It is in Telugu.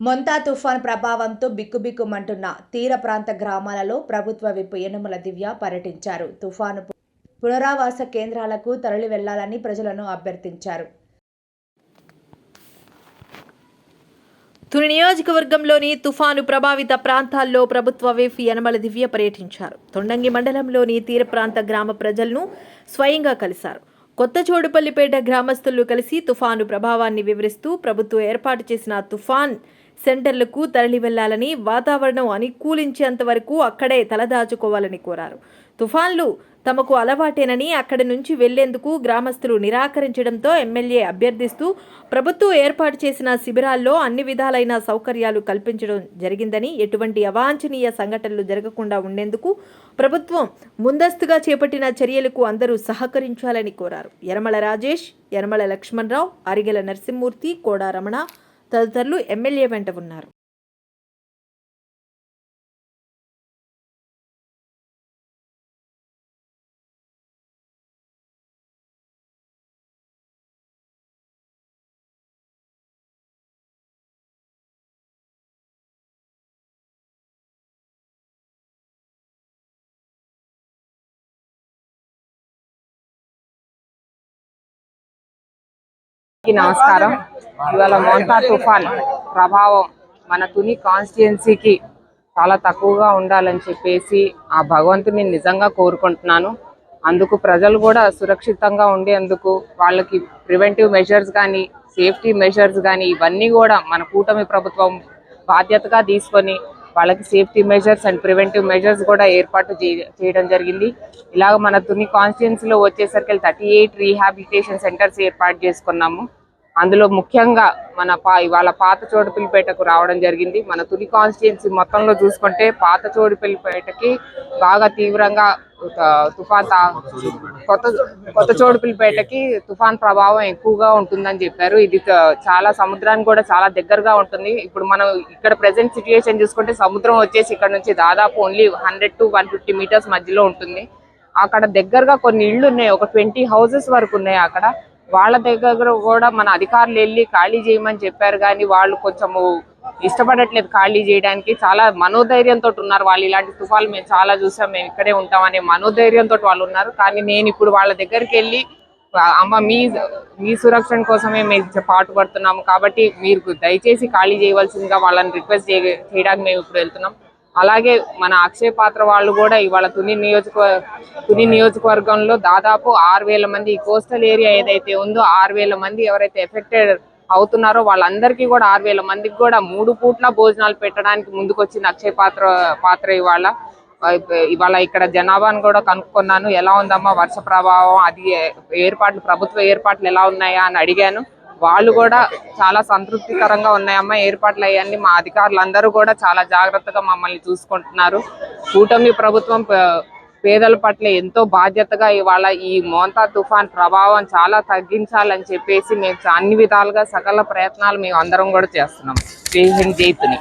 మొంతా తుఫాన్ ప్రభావంతో బిక్కుబిక్కుమంటున్న తీర ప్రాంత గ్రామాలలో ప్రభుత్వ విప్ యనుమల దివ్య పర్యటించారు. తుఫాను పునరావాస కేంద్రాలకు తరలి వెళ్ళాలని ప్రజలను అభ్యర్థించారు. తుని నియోజకవర్గంలోని తుఫాను ప్రభావిత ప్రాంతాల్లో ప్రభుత్వ విప్ యనమల దివ్య పర్యటించారు. తొండంగి మండలంలోని తీర ప్రాంత గ్రామ ప్రజలను స్వయంగా కలిశారు. కొత్త చోడుపల్లిపేట గ్రామస్తులు కలిసి తుఫాను ప్రభావాన్ని వివరిస్తూ ప్రభుత్వం ఏర్పాటు చేసిన తుఫాన్ సెంటర్లకు తరలి వెళ్ళాలని వాతావరణం అనుకూలించేంత వరకు అక్కడే తలదాచుకోవాలని కోరారు. తుఫాన్లు తమకు అలవాటేనని అక్కడి నుంచి వెళ్ళేందుకు గ్రామస్తులు నిరాకరించడంతో ఎమ్మెల్యే అభ్యర్థిస్తూ ప్రభుత్వం ఏర్పాటు చేసిన శిబిరాల్లో అన్ని విధాలైన సౌకర్యాలు కల్పించడం జరిగిందని ఎటువంటి అవాంఛనీయ సంఘటనలు జరగకుండా ఉండేందుకు ప్రభుత్వం ముందస్తుగా చేపట్టిన చర్యలకు అందరూ సహకరించాలని కోరారు. యరమల రాజేష్ యరమల లక్ష్మణరావు అరిగెల నరసింహమూర్తి కోడా రమణ తదితరులు ఎమ్మెల్యే వెంట ఉన్నారు. అందరికీ నమస్కారం. ఇవాళ మోంతా తుఫాన్ ప్రభావం మన తుని కాన్స్టిట్యున్సీకి చాలా తక్కువగా ఉండాలని చెప్పేసి ఆ భగవంతుని నిజంగా కోరుకుంటున్నాను. అందుకు ప్రజలు కూడా సురక్షితంగా ఉండేందుకు వాళ్ళకి ప్రివెంటివ్ మెజర్స్ కానీ సేఫ్టీ మెజర్స్ కానీ ఇవన్నీ కూడా మన కూటమి ప్రభుత్వం బాధ్యతగా తీసుకొని వాళ్ళకి safety measures and preventive measures కూడా ఏర్పాటు చేయడం జరిగింది. ఇలాగ మన తుని కాన్స్టిట్యున్సీలో వచ్చేసరికి థర్టీ ఎయిట్ రీహాబిలిటేషన్ సెంటర్స్ ఏర్పాటు చేసుకున్నాము. అందులో ముఖ్యంగా మన పా ఇవాళ పాత చోటుపల్లిపేటకు రావడం జరిగింది. మన తుని కాన్స్టిట్యున్సీ మొత్తంలో చూసుకుంటే పాత చోటుపల్లిపేటకి బాగా తీవ్రంగా తుఫాన్ కొత్త కొత్త చోటుపల్లిపేటకి తుఫాన్ ప్రభావం ఎక్కువగా ఉంటుందని చెప్పారు. ఇది చాలా సముద్రానికి కూడా చాలా దగ్గరగా ఉంటుంది. ఇప్పుడు మనం ఇక్కడ ప్రెసెంట్ సిచ్యుయేషన్ చూసుకుంటే సముద్రం వచ్చేసి ఇక్కడ నుంచి దాదాపు only hundred to one fifty metres మధ్యలో ఉంటుంది. అక్కడ దగ్గరగా కొన్ని ఇళ్ళు ఉన్నాయి. ఒక ట్వంటీ హౌసెస్ వరకు ఉన్నాయి అక్కడ. వాళ్ళ దగ్గర కూడా మన అధికారులు వెళ్ళి ఖాళీ చేయమని చెప్పారు కానీ వాళ్ళు కొంచెము ఇష్టపడట్లేదు ఖాళీ చేయడానికి. చాలా మనోధైర్యంతో ఉన్నారు వాళ్ళు. ఇలాంటి తుఫాలు మేము చాలా చూసాం. మేము ఇక్కడే ఉంటామనే మనోధైర్యంతో వాళ్ళు ఉన్నారు. కానీ నేను ఇప్పుడు వాళ్ళ దగ్గరికి వెళ్ళి అమ్మ మీ మీ సురక్షణ కోసమే మేము పాటుపడుతున్నాము కాబట్టి మీరు దయచేసి ఖాళీ చేయవలసిందిగా వాళ్ళని రిక్వెస్ట్ చేయడానికి మేము ఇప్పుడు వెళ్తున్నాం. అలాగే మన అక్షయ పాత్ర వాళ్ళు కూడా ఇవాళ తుని నియోజక తుని నియోజకవర్గంలో దాదాపు ఆరు వేల మంది ఈ కోస్టల్ ఏరియా ఏదైతే ఉందో ఆరు వేల మంది ఎవరైతే ఎఫెక్టెడ్ అవుతున్నారో వాళ్ళందరికీ కూడా ఆరు వేల మందికి కూడా మూడు పూట్ల భోజనాలు పెట్టడానికి ముందుకొచ్చిన అక్షయ పాత్ర పాత్ర ఇవాళ. ఇవాళ ఇక్కడ జనాభాను కూడా కనుక్కున్నాను. ఎలా ఉందమ్మా వర్ష ప్రభావం? అది ఏర్పాట్లు ప్రభుత్వ ఏర్పాట్లు ఎలా ఉన్నాయా అని అడిగాను. వాళ్ళు కూడా చాలా సంతృప్తికరంగా ఉన్నాయమ్మా. ఏర్పాట్లు అయ్యాన్ని మా అధికారులు అందరూ కూడా చాలా జాగ్రత్తగా మమ్మల్ని చూసుకుంటున్నారు. కూటమి ప్రభుత్వం పేదల పట్ల ఎంతో బాధ్యతగా ఇవాళ ఈ మోంతా తుఫాన్ ప్రభావం చాలా తగ్గించాలని చెప్పేసి మేము అన్ని విధాలుగా సకల ప్రయత్నాలు మేము అందరం కూడా చేస్తున్నాం. జై హింద్ జైతుని